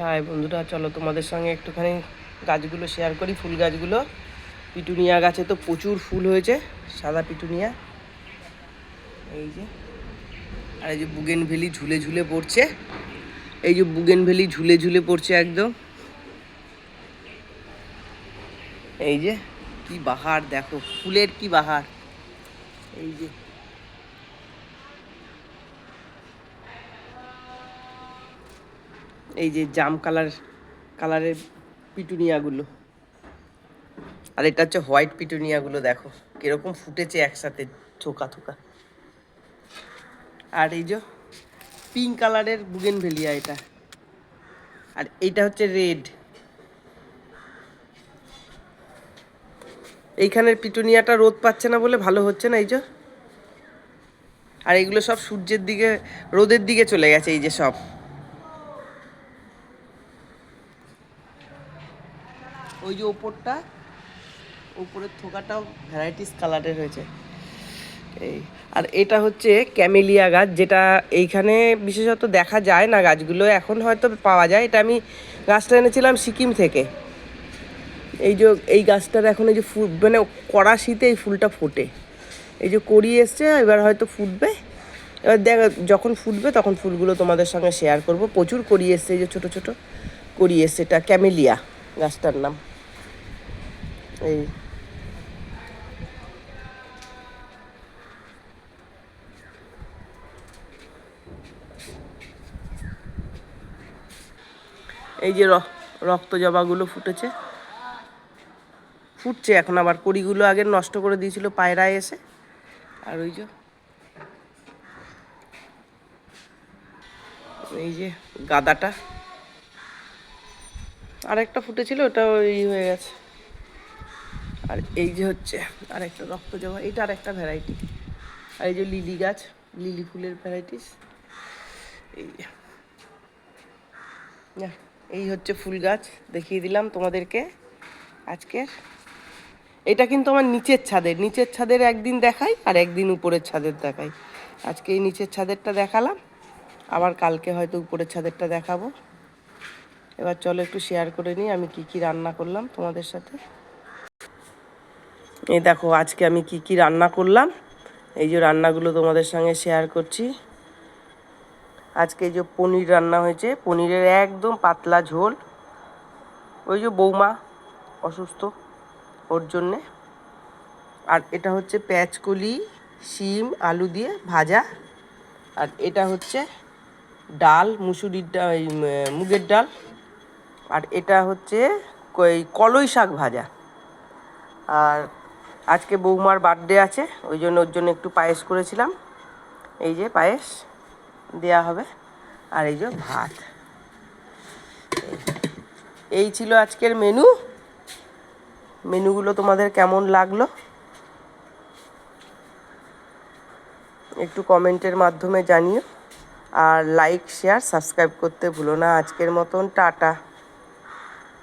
High বন্ধুরা, চলো তোমাদের সঙ্গে একটুখানি গাছগুলো শেয়ার করি, ফুল গাছগুলো। পিটুনিয়া গাছে তো প্রচুর ফুল হয়েছে, সাদা পিটুনিয়া। এই যে, আর এই যে বুগেন ভেলি ঝুলে ঝুলে পড়ছে। এই যে বুগেন ভেলি ঝুলে ঝুলে পড়ছে একদম। এই যে, কি বাহার দেখো, ফুলের কি বাহার। এই যে এই যে জাম কালার, কালারের পিটুনিয়াগুলো। আর এটা হচ্ছে হোয়াইট পিটুনিয়াগুলো, দেখো। কীরকম ফুটেছে একসাথে, থোকা থোকা। আর এই যে পিঙ্ক কালারের বুগেন ভেলিয়া এটা। আর এইটা হচ্ছে রেড এইখানের পিটুনিয়াটা রোদ পাচ্ছে না বলে ভালো হচ্ছে না এই যে। আর এগুলো সব সূর্যের দিকে, রোদের দিকে চলে গেছে এই যে সব। ওই যে ওপরটা, ওপরের থোকাটাও ভ্যারাইটিস কালারের হয়েছে। এই, আর এটা হচ্ছে ক্যামেলিয়া গাছ, যেটা এইখানে বিশেষত দেখা যায় না গাছগুলো, এখন হয়তো পাওয়া যায়। এটা আমি গাছটা এনেছিলাম সিকিম থেকে। এই যে এই গাছটার এখন এই যে ফুল মানে কড়া শীতে এই ফুলটা ফোটে। এই যে কড়ি এসছে, এবার হয়তো ফুটবে। এবার দেখ, যখন ফুটবে তখন ফুলগুলো তোমাদের সঙ্গে শেয়ার করব। প্রচুর কড়ি এসছে, এই যে ছোটো ছোটো কড়ি এসছে, এটা ক্যামেলিয়া গাছটার নাম। এই। এই যে রক্ত জবাগুলো ফুটেছে। ফুটছে এখন আবার, কড়িগুলো আগে নষ্ট করে দিয়েছিল পায়রায় এসে। আর ওই যে এই যে গাদাটা। আরেকটা ফুটেছিল, ওটা ওই হয়ে গেছে। আর এই যে হচ্ছে আরেকটা রক্ত জবা এটা আর একটা ভ্যারাইটি আর এই যে লিলি গাছ, লিলি ফুলের ভ্যারাইটিস এই এই হচ্ছে ফুল গাছ, দেখিয়ে দিলাম তোমাদেরকে আজকের। এটা কিন্তু আমার নিচের ছাদের নিচের ছাদের একদিন দেখাই আর একদিন উপরের ছাদের দেখাই। আজকে এই নিচের ছাদেরটা দেখালাম, আবার কালকে হয়তো উপরের ছাদেরটা দেখাবো। এবার চলো একটু শেয়ার করে নিই আমি কি কি রান্না করলাম তোমাদের সাথে। এই দেখো আজকে আমি কি কি রান্না করলাম? এই যে রান্নাগুলো তোমাদের সঙ্গে শেয়ার করছি। আজকে এই যে পনির রান্না হয়েছে পনিরের একদম পাতলা ঝোল। ওই যে বৌমা অসুস্থ ওর জন্যে। আর এটা হচ্ছে পেঁয়াজকলি শিম আলু দিয়ে ভাজা। আর এটা হচ্ছে ডাল মুসুরির ডাল উম, মুগের ডাল। আর এটা হচ্ছে কলই শাক ভাজা। আর আজকে বৌমার বার্থডে আছে, ওই জন্য ওর জন্য একটু পায়েস করেছিলাম। এই যে পায়েস দেয়া হবে, আর এই যে ভাত। এই ছিল আজকের মেনু। মেনুগুলো তোমাদের কেমন লাগল? একটু কমেন্টের মাধ্যমে জানিও। আর লাইক, শেয়ার, সাবস্ক্রাইব করতে ভুলো না। আজকের মতন, টাটা।